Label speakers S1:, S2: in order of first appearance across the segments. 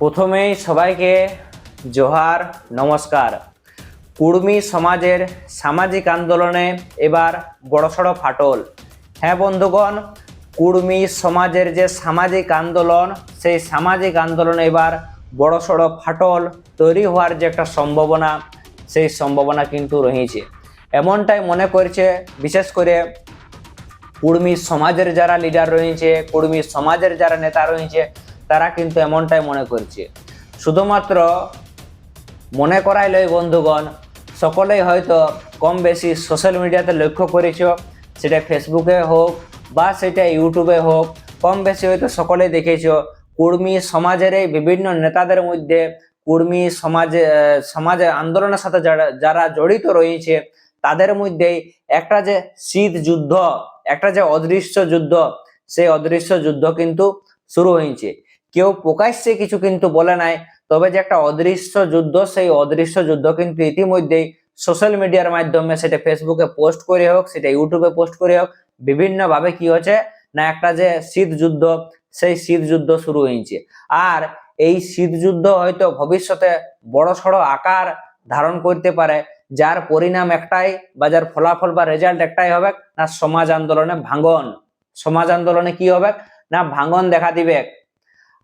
S1: প্রথমেই সবাইকে জোহার, নমস্কার। কুর্মী সমাজের সামাজিক আন্দোলনে এবার বড়সড় ফাটল। হ্যাঁ বন্ধুগণ, কুর্মী সমাজের যে সামাজিক আন্দোলন, সেই সামাজিক আন্দোলনে এবার বড়সড় ফাটল তৈরি হওয়ার যে একটা সম্ভাবনা, সেই সম্ভাবনা কিন্তু রয়েছে। এমনটাই মনে করছে, বিশেষ করে কুর্মী সমাজের যারা লিডার রয়েছে, কুর্মী সমাজের যারা নেতা রয়েছে তারা কিন্তু এমনটাই মনে করছে। শুধুমাত্র মনে করাই এই বন্ধুগণ সকলেই হয়তো কম বেশি সোশ্যাল মিডিয়াতে লক্ষ্য করেছ সেটা ফেসবুকে হোক বা সেটা ইউটিউবে হোক কম বেশি হয়তো সকলেই দেখেছ কুর্মী সমাজের এই বিভিন্ন নেতাদের মধ্যে কুর্মী সমাজে আহ, সমাজের আন্দোলনের সাথে যারা যারা জড়িত রয়েছে তাদের মধ্যেই একটা যে শীত যুদ্ধ একটা যে অদৃশ্য যুদ্ধ সেই অদৃশ্য যুদ্ধ কিন্তু শুরু হয়েছে। কেউ প্রকাশ্যে কিছু কিন্তু বলে নাই, তবে যে একটা অদৃশ্য যুদ্ধ, সেই অদৃশ্য যুদ্ধ কিন্তু ইতিমধ্যেই সোশ্যাল মিডিয়ার মাধ্যমে সেটা ফেসবুকে পোস্ট করে হোক, সেটা ইউটিউবে পোস্ট করে হোক বিভিন্ন ভাবে কি হচ্ছে না একটা যে শীত যুদ্ধ, সেই শীত যুদ্ধ শুরু হয়েছে। আর এই শীত যুদ্ধ হয়তো ভবিষ্যতে বড় সড়ো আকার ধারণ করতে পারে, যার পরিণাম একটাই বা যার ফলাফল বা রেজাল্ট একটাই হবে না সমাজ আন্দোলনে ভাঙন। সমাজ আন্দোলনে কি হবে? না ভাঙন দেখা দিবে।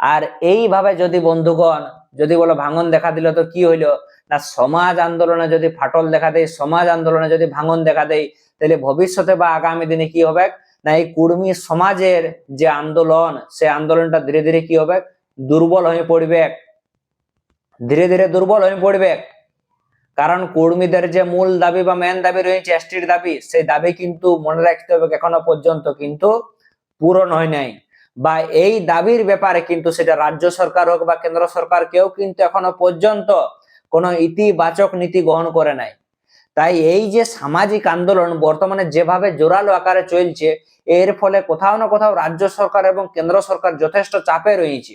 S1: আর এইভাবে যদি বন্ধুগণ, যদি বলো ভাঙন দেখা দিল তো কি হইল? না সমাজ আন্দোলনে যদি ফাটল দেখা দেয়, সমাজ আন্দোলনে যদি ভাঙন দেখা দেয়, তাহলে ভবিষ্যতে বা আগামী দিনে কি হবে? না এই কুর্মী সমাজের যে আন্দোলন, সে আন্দোলনটা ধীরে ধীরে কি হবে? দুর্বল হয়ে পড়বে। ধীরে ধীরে দুর্বল হয়ে পড়বে। কারণ কর্মীদের যে মূল দাবি বা মেন দাবি রয়েছে এসটির দাবি, সেই দাবি কিন্তু মনে রাখতে হবে এখনও পর্যন্ত, কিন্তু পূরণ হয় নাই। বা এই দাবির ব্যাপারে কিন্তু সেটা রাজ্য সরকার হোক বা কেন্দ্র সরকার কেউ কিন্তু এখনও পর্যন্ত কোনো ইতিবাচক নীতি গ্রহণ করে নাই। তাই এই যে সামাজিক আন্দোলন বর্তমানে যেভাবে জোরালো আকারে চলছে, এর ফলে কোথাও না কোথাও রাজ্য সরকার এবং কেন্দ্র সরকার যথেষ্ট চাপে রয়েছে।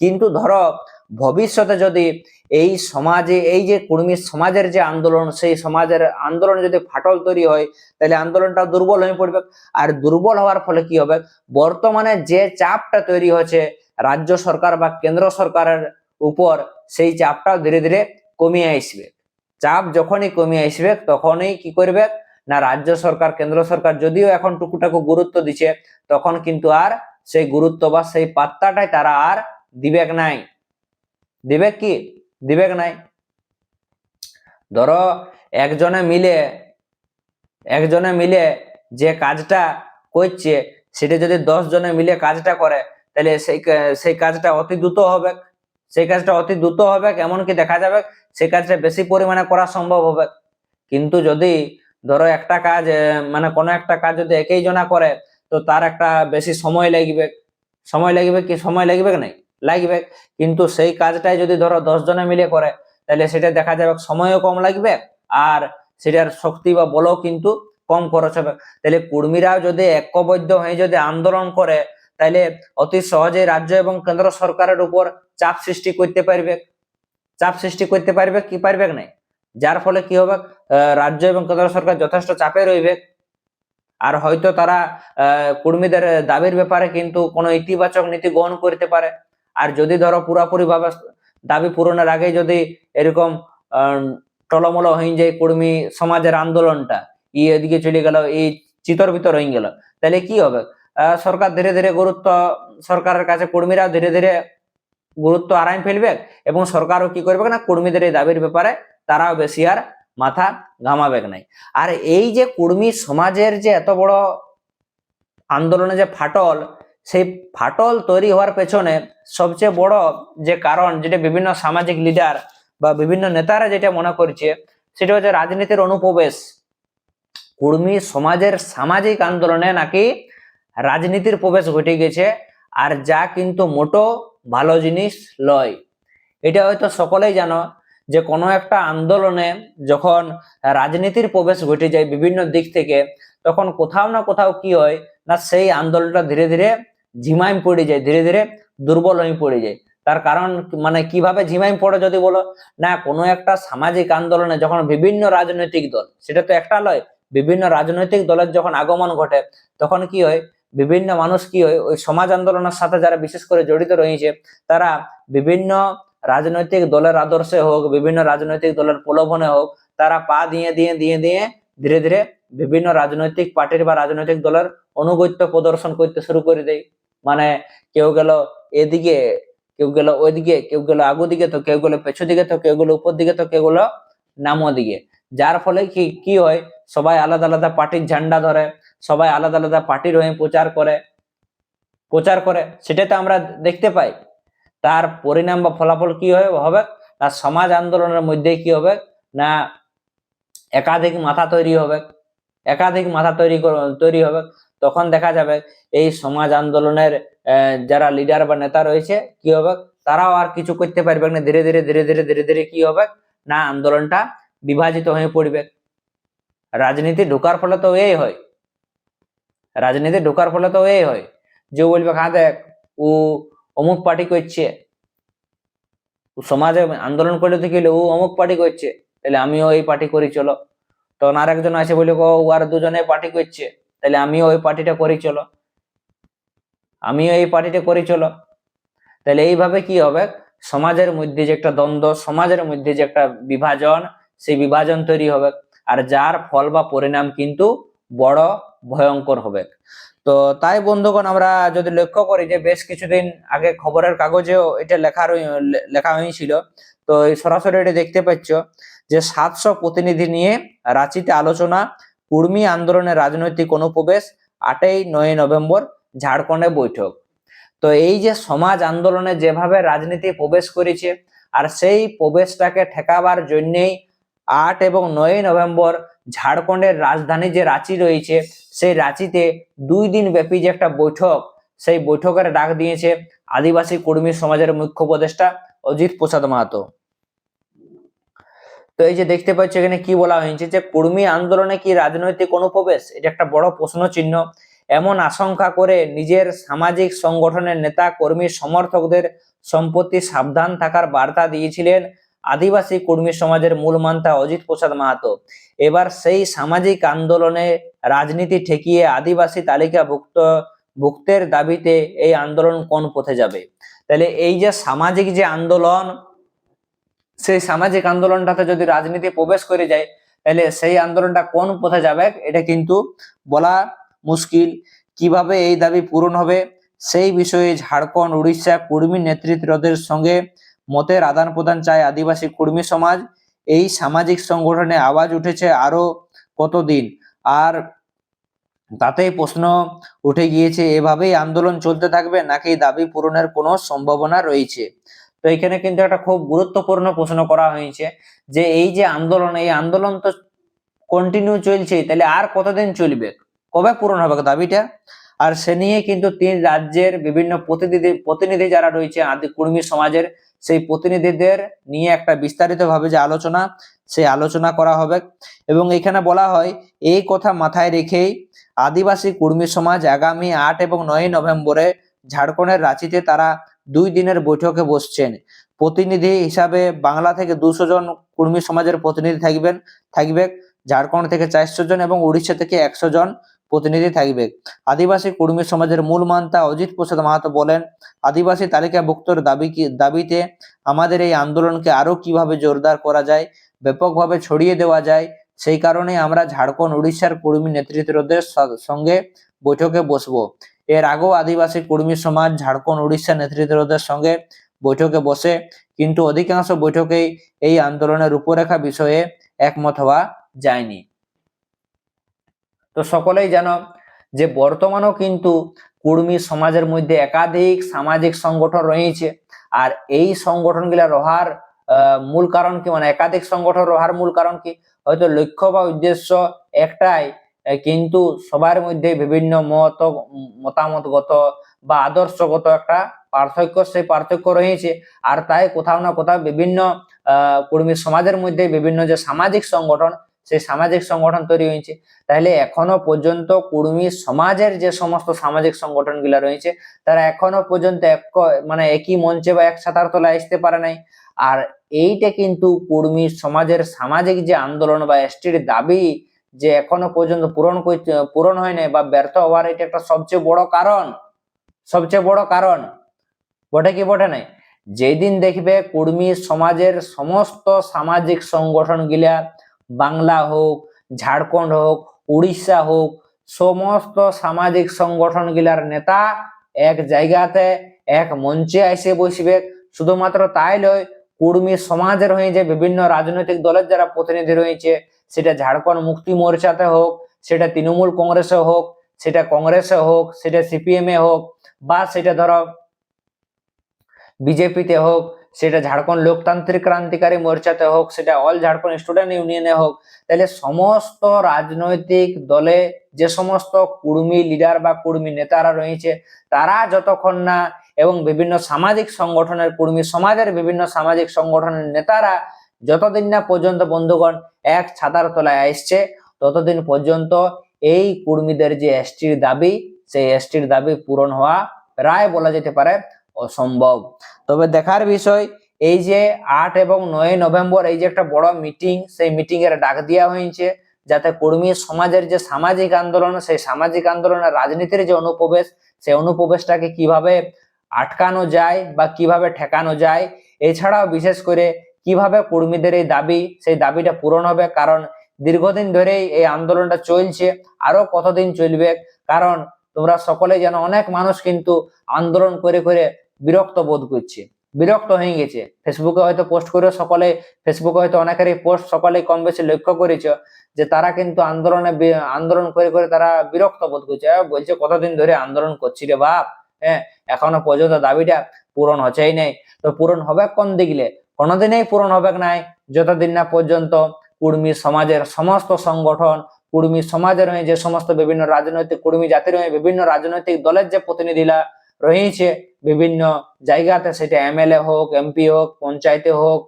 S1: কিন্তু ধরো ভবিষ্যতে যদি এই সমাজে, এই যে কর্মী সমাজের যে আন্দোলন, সেই সমাজের আন্দোলনে যদি ফাটল তৈরি হয়, তাহলে আন্দোলনটা দুর্বল হয়ে পড়বে। আর দুর্বল হওয়ার ফলে কি হবে? বর্তমানে যে চাপটা তৈরি হচ্ছে রাজ্য সরকার বা কেন্দ্র সরকারের উপর, সেই চাপটাও ধীরে ধীরে কমিয়ে আসবে। চাপ যখনই কমিয়ে আসবে, তখনই কি করবে? না, রাজ্য সরকার, কেন্দ্র সরকার যদিও এখন টুকুটাকু গুরুত্ব দিচ্ছে, তখন কিন্তু আর সেই গুরুত্ব বা সেই পাত্তাটাই তারা আর দিবেক নাই। দিবেক কি? দিবেক নাই? ধরো একজনে মিলে একজনে মিলে যে কাজটা করছে, সেটা যদি দশ জনে মিলে কাজটা করে, তাহলে সেই সেই কাজটা অতি দ্রুত হবে। সেই কাজটা অতি দ্রুত হবে, এমনকি দেখা যাবে সেই কাজটা বেশি পরিমাণে করা সম্ভব হবে। কিন্তু যদি ধরো একটা কাজ মানে কোনো একটা কাজ যদি একই জনা করে, তো তার একটা বেশি সময় লাগবে। সময় লাগবে কি? সময় লাগবে নাই? লাগবে। কিন্তু সেই কাজটাই যদি ধরো দশ জনে মিলে করে, তাহলে সেটা দেখা যাবে সময়ও কম লাগবে আর সেটার শক্তি বা বলও কিন্তু কম খরচ হবে। তাহলে কর্মীরাও যদি ঐক্যবদ্ধ হয়ে যদি আন্দোলন করে, তাহলে অতি সহজে রাজ্য এবং কেন্দ্র সরকারের উপর চাপ সৃষ্টি করতে পারবে। চাপ সৃষ্টি করতে পারবে কি পারবে নাই যার ফলে কি হবে? রাজ্য এবং কেন্দ্র সরকার যথেষ্ট চাপে রইবে। আর হয়তো তারা কর্মীদের দাবির ব্যাপারে কিন্তু কোনো ইতিবাচক নীতি গ্রহণ করতে পারে। আর যদি ধরো পুরাপুরি ভাবে দাবি পূরণের আগে যদি এরকম টলমল হয়ে যায় কর্মী সমাজের আন্দোলনটা, ই এদিকে চলে গেল এই চিতর ভিতর হয়ে গেল, তাহলে কি হবে? সরকার ধীরে ধীরে গুরুত্ব, সরকারের কাছে কর্মীরা ধীরে ধীরে গুরুত্ব আরাম ফেলবে এবং সরকারও কি করবে না, কর্মীদের এই দাবির ব্যাপারে তারাও বেশি আর মাথা ঘামাবে নাই। আর এই যে কর্মী সমাজের যে এত বড় আন্দোলনে যে ফাটল সেই ফাটল তৈরি হওয়ার পেছনে সবচেয়ে বড় যে কারণ যেটা বিভিন্ন সামাজিক লিডার বা বিভিন্ন নেতারা যেটা মনে করছে, সেটা হচ্ছে রাজনীতির অনুপ্রবেশ। কর্মী সমাজের সামাজিক আন্দোলনে নাকি রাজনীতির প্রবেশ ঘটে গেছে, আর যা কিন্তু মোটো ভালো জিনিস লয়। এটা হয়তো সকলেই জানো যে কোনো একটা আন্দোলনে যখন রাজনীতির প্রবেশ ঘটে যায় বিভিন্ন দিক থেকে, তখন কোথাও না কোথাও কি হয়, না সেই আন্দোলনটা ধীরে ধীরে ঝিমাইম পড়ে যায়, ধীরে ধীরে দুর্বল হয়ে পড়ে যায়। তার কারণ মানে কীভাবে ঝিমাইম পড়ে যদি বলো, না, কোনো একটা সামাজিক আন্দোলনে যখন বিভিন্ন রাজনৈতিক দল, সেটা তো একটা লয়, বিভিন্ন রাজনৈতিক দলের যখন আগমন ঘটে, তখন কি হয়, বিভিন্ন মানুষ কি হয়, ওই সমাজ আন্দোলনের সাথে যারা বিশেষ করে জড়িত রয়েছে, তারা বিভিন্ন রাজনৈতিক দলের আদর্শে হোক, বিভিন্ন রাজনৈতিক দলের প্রলোভনে হোক, তারা পা দিয়ে দিয়ে দিয়ে দিয়ে, ধীরে ধীরে বিভিন্ন রাজনৈতিক পার্টির বা রাজনৈতিক দলের অনুগত্য প্রদর্শন করতে শুরু করে দেয়। মানে কেউ গেল এদিকে, কেউ গেল ওইদিকে, কেউ গেল আগু দিকে তো কেউ গেল পেছু দিকে তো কেউ গেল উপর দিকে তো কেউ গেল নামো দিকে যার ফলে কি কি হয়, সবাই আলাদা আলাদা পার্টির ঝান্ডা ধরে, সবাই আলাদা আলাদা পার্টির হয়ে প্রচার করে প্রচার করে সেটাতে আমরা দেখতে পাই। তার পরিণাম বা ফলাফল কি হবে না সমাজ আন্দোলনের মধ্যে কি হবে, না একাধিক মাথা তৈরি হবে, একাধিক মাথা তৈরি তৈরি হবে। তখন দেখা যাবে এই সমাজ আন্দোলনের যারা লিডার বা নেতা রয়েছে, কি হবে? তারাও আর কিছু করতে পারবে না। ধীরে ধীরে ধীরে ধীরে ধীরে ধীরে কি হবে? না, আন্দোলনটা বিভাজিত হয়ে পড়বে। রাজনীতি ঢোকার ফলে তো এই হয়। রাজনীতি ঢোকার ফলে তো এই হয়। যে বলবে হ্যাঁ দেখ, ও অমুক পার্টি করছে। সমাজে আন্দোলন করলে তো কি ও অমুক পার্টি করছে। তাহলে আমিও এই পার্টি করি, চলো। তখন আর একজন আছে বলে ও আর দুজনে পার্টি করছে। তাহলে আমিও ওই পার্টিটা করি, চলো। আমিও এই পার্টিটা করি, চলো। তাহলে এইভাবে কি হবে? সমাজের মধ্যে যে একটা দ্বন্দ্ব, সমাজের মধ্যে যে একটা বিভাজন, সেই বিভাজন তৈরি হবে। আর যার ফল বা পরিণাম কিন্তু বড় ভয়ঙ্কর হবে। তো তাই, বন্ধুগণ, আমরা যদি লক্ষ্য করি যে বেশ কিছুদিন আগে খবরের কাগজেও এটা লেখা লেখা হয়েছিল। তো সরাসরি এটা দেখতে পাচ্ছ যে সাতশো প্রতিনিধি নিয়ে রাঁচিতে আলোচনা কুর্মী আন্দোলনের রাজনৈতিক অনুপ্রবেশ, আটই নয় নভেম্বর, ঝাড়খণ্ডে বৈঠক। তো এই যে সমাজ আন্দোলনে যেভাবে রাজনীতি প্রবেশ করেছে, আর সেই প্রবেশটাকে ঠেকাবার জন্যেই আট এবং নয় নভেম্বর ঝাড়খণ্ডের রাজধানী যে রাঁচি রয়েছে, সেই রাঁচিতে দুই দিন ব্যাপী যে একটা বৈঠক, সেই বৈঠকের ডাক দিয়েছে আদিবাসী কর্মী সমাজের মুখ্য উপদেষ্টা অজিত প্রসাদ মাহাতো। তো এই যে দেখতে পাচ্ছ এখানে কি বলা হয়েছে যে কর্মী আন্দোলনে কি রাজনৈতিক অনুপ্রবেশ? এটা একটা বড় প্রশ্ন চিহ্ন এমন আশঙ্কা করে নিজের সামাজিক সংগঠনের নেতা, কর্মী, সমর্থকদের সম্পত্তি সাবধান থাকার বার্তা দিয়েছিলেন আদিবাসী কর্মী সমাজের মূল মান্তা অজিত প্রসাদ মাহাতো। এবার সেই সামাজিক আন্দোলনে রাজনীতি ঠেকিয়ে আদিবাসী তালিকাভুক্ত, ভুক্তের দাবিতে এই আন্দোলন কোন পথে যাবে? তাহলে এই যে সামাজিক যে আন্দোলন সেই সামাজিক আন্দোলনটাতে যদি রাজনীতি প্রবেশ করে যায়, তাহলে সেই আন্দোলনটা কোন পথে যাবে, এটা কিন্তু বলা মুশকিল। কীভাবে এই দাবি পূরণ হবে, সেই বিষয়ে ঝাড়খণ্ড উড়িষ্যা কর্মী নেতৃত্বদের সঙ্গে মতের আদান প্রদান চায় আদিবাসী কর্মী সমাজ। এই সামাজিক সংগঠনে আওয়াজ উঠেছে আরও কতদিন? আর তাতেই প্রশ্ন উঠে গিয়েছে, এভাবেই আন্দোলন চলতে থাকবে নাকি দাবি পূরণের কোনো সম্ভাবনা রয়েছে? তো এখানে কিন্তু একটা খুব গুরুত্বপূর্ণ প্রশ্ন করা হয়েছে যে এই যে আন্দোলন, এই আন্দোলন তো কন্টিনিউ চলছে তাহলে আর কতদিন চলবে? কবে পূরণ হবে দাবিটা? আর সে নিয়ে কিন্তু তিন রাজ্যের বিভিন্ন প্রতিনিধি প্রতিনিধি যারা রয়েছে, আদি কর্মী সমাজের, সেই প্রতিনিধিদের নিয়ে একটা বিস্তারিত ভাবে যে আলোচনা, সেই আলোচনা করা হবে। এবং এখানে বলা হয়, এই কথা মাথায় রেখেই আদিবাসী কর্মী সমাজ আগামী আট এবং নয় নভেম্বরে ঝাড়খণ্ডের রাঁচিতে তারা দুই দিনের বৈঠকে বসছেন। প্রতিনিধি হিসাবে বাংলা থেকে দুশো জন কর্মী সমাজের প্রতিনিধি থাকবেন, থাকবে ঝাড়খণ্ড থেকে চারশো জন এবং উড়িষ্যা থেকে একশো জন প্রতিনিধি থাকবে। আদিবাসী কর্মী সমাজের মূল মান্তা অজিত প্রসাদ মাহাতো বলেন, আদিবাসী তালিকাভুক্তর দাবি দাবিতে আমাদের এই আন্দোলনকে আরও কীভাবে জোরদার করা যায়, ব্যাপকভাবে ছড়িয়ে দেওয়া যায়, সেই কারণে আমরা ঝাড়খণ্ড উড়িষ্যার কর্মী নেতৃত্বদের সঙ্গে বৈঠকে বসবো। এর আগেও আদিবাসী কর্মী সমাজ, ঝাড়খণ্ড, উড়িষ্যা নেতৃত্বদের সঙ্গে বৈঠকে বসে, কিন্তু অধিকাংশ বৈঠকেই এই আন্দোলনের রূপরেখা বিষয়ে একমত হওয়া যায়নি। তো সকলেই জানো যে বর্তমানেও কিন্তু কুর্মী সমাজের মধ্যে একাধিক সামাজিক সংগঠন রয়েছে, আর এই সংগঠনগুলা রহার মূল কারণ কি? মানে একাধিক সংগঠন রহার মূল কারণ কি? হয়তো লক্ষ্য বা উদ্দেশ্য একটাই কিন্তু সবার মধ্যে বিভিন্ন মত, মতামতগত বা আদর্শগত একটা পার্থক্য, সেই পার্থক্য রয়েছে। আর তাই কোথাও না কোথাও বিভিন্ন কর্মী সমাজের মধ্যে বিভিন্ন যে সামাজিক সংগঠন, সেই সামাজিক সংগঠন তৈরি হয়েছে। তাহলে এখনও পর্যন্ত কুর্মী সমাজের যে সমস্ত সামাজিক সংগঠনগুলা রয়েছে, তারা এখনও পর্যন্ত এক মানে একই মঞ্চে বা এক ছাতার আসতে পারে নাই। আর এইটা কিন্তু কুর্মী সমাজের সামাজিক যে আন্দোলন বা এসটির দাবি যে এখনও পর্যন্ত পূরণ পূরণ হয় নাই বা ব্যর্থ হওয়ার এটা একটা সবচেয়ে বড় কারণ। সবচেয়ে বড় কারণ। বটে কি বটে নাই? যেদিন দেখবে কুর্মী সমাজের সমস্ত সামাজিক সংগঠন গিলা বাংলা হোক, ঝাড়খণ্ড হোক, উড়িষ্যা হোক, সমস্ত সামাজিক সংগঠন গিলার নেতা এক জায়গাতে, এক মঞ্চে এসে বসবে। শুধুমাত্র তাই নয় কুর্মী সমাজের হয়ে যে বিভিন্ন রাজনৈতিক দলের যারা প্রতিনিধি রয়েছে সেটা ঝাড়খণ্ড মুক্তি মোর্চাতে হোক, সেটা তৃণমূল কংগ্রেসে হোক, সেটা কংগ্রেসে হোক, সেটা সিপিএম এ হোক, বা সেটা ধরো বিজেপিতে হোক, সেটা ঝাড়খণ্ড লোকতান্ত্রিক ক্রান্তিকারী মোর্চাতে হোক, সেটা অল ঝাড়খণ্ড স্টুডেন্ট ইউনিয়নে হোক, তাহলে সমস্ত রাজনৈতিক দলে যে সমস্ত কুর্মী লিডার বা কুর্মী নেতারা রয়েছে, তারা যতক্ষণ না এবং বিভিন্ন সামাজিক সংগঠনের কুর্মী সমাজের বিভিন্ন সামাজিক সংগঠনের নেতারা যতদিন না পর্যন্ত বন্ধুগণ এক ছাতার তলায় আসছে, ততদিন পর্যন্ত এই কুর্মীদের যে এসটির দাবি, সেই এসটির দাবি পূরণ হওয়া প্রায় বলা যেতে পারে অসম্ভব। তবে দেখার বিষয়, এই যে আট এবং নয় নভেম্বর এই যে একটা বড় মিটিং, সেই মিটিং এর ডাক দেওয়া হয়েছে, যাতে কর্মী সমাজের যে সামাজিক আন্দোলন, সেই সামাজিক আন্দোলনের রাজনীতির যে অনুপ্রবেশ, সেই অনুপ্রবেশটাকে কীভাবে আটকানো যায় বা কীভাবে ঠেকানো যায়, এছাড়াও বিশেষ করে কীভাবে কর্মীদের এই দাবি, সেই দাবিটা পূরণ হবে? কারণ দীর্ঘদিন ধরেই এই আন্দোলনটা চলছে, আরও কতদিন চলবে? কারণ তোমরা সকলে যেন অনেক মানুষ কিন্তু আন্দোলন করে করে বিরক্ত বোধ করছে, বিরক্ত হয়ে গেছে। ফেসবুকে হয়তো পোস্ট করে সকলে ফেসবুকে হয়তো অনেকেরই পোস্ট সকলে কম বেশি লক্ষ্য করেছে যে তারা কিন্তু আন্দোলনে আন্দোলন করে করে তারা বিরক্ত বোধ করছে। বলছে কতদিন ধরে আন্দোলন করছি রে বাপ? হ্যাঁ এখনও পর্যন্ত দাবিটা পূরণ হচ্ছেই নেই। তো পূরণ হবে কোন দিকলে কোনোদিনই পূরণ হবে নাই। যতদিন না পর্যন্ত কুর্মী সমাজের সমস্ত সংগঠন, কুর্মী সমাজের হয়ে যে সমস্ত বিভিন্ন রাজনৈতিক, কুর্মী জাতির হয়ে বিভিন্ন রাজনৈতিক দলের যে প্রতিনিধিরা রয়েছে, বিভিন্ন জায়গাতে সেটা এমএলএ হোক, এমপি হোক, পঞ্চায়েতে হোক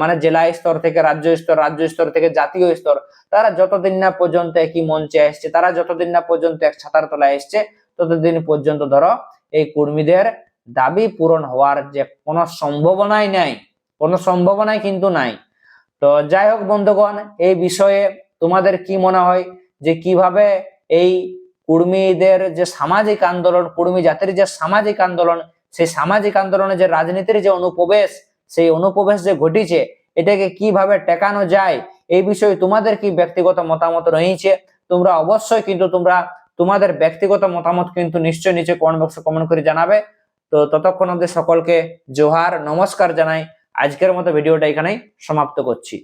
S1: মানে জেলা স্তর থেকে রাজ্য স্তর রাজ্য স্তর থেকে জাতীয় স্তর, তারা যতদিন না পর্যন্ত একই মঞ্চে আসছে, তারা যতদিন না পর্যন্ত এক ছাতার তলায় এসছে, ততদিন পর্যন্ত ধরো এই কর্মীদের দাবি পূরণ হওয়ার যে কোনো সম্ভাবনাই নাই। কোনো সম্ভাবনাই কিন্তু নাই। তো যাই হোক বন্ধুগণ, এই বিষয়ে তোমাদের কি মনে হয় যে কীভাবে এই কুর্মীদের যে সামাজিক আন্দোলন, কুর্মী জাতির যে সামাজিক আন্দোলন, সেই সামাজিক আন্দোলনে যে রাজনীতির যে অনুপ্রবেশ, সেই অনুপ্রবেশ যে ঘটিছে, এটাকে কীভাবে টেকানো যায়, এই বিষয়ে তোমাদের কি ব্যক্তিগত মতামত রয়েছে? তোমরা অবশ্যই কিন্তু তোমরা তোমাদের ব্যক্তিগত মতামত কিন্তু নিশ্চয় নিচে কমেন্ট বক্সে কমেন্ট করে জানাবে। তো ততক্ষণ অবধি সকলকে জোহার, নমস্কার জানাই। আজকের মতো ভিডিওটা এখানেই সমাপ্ত করছি।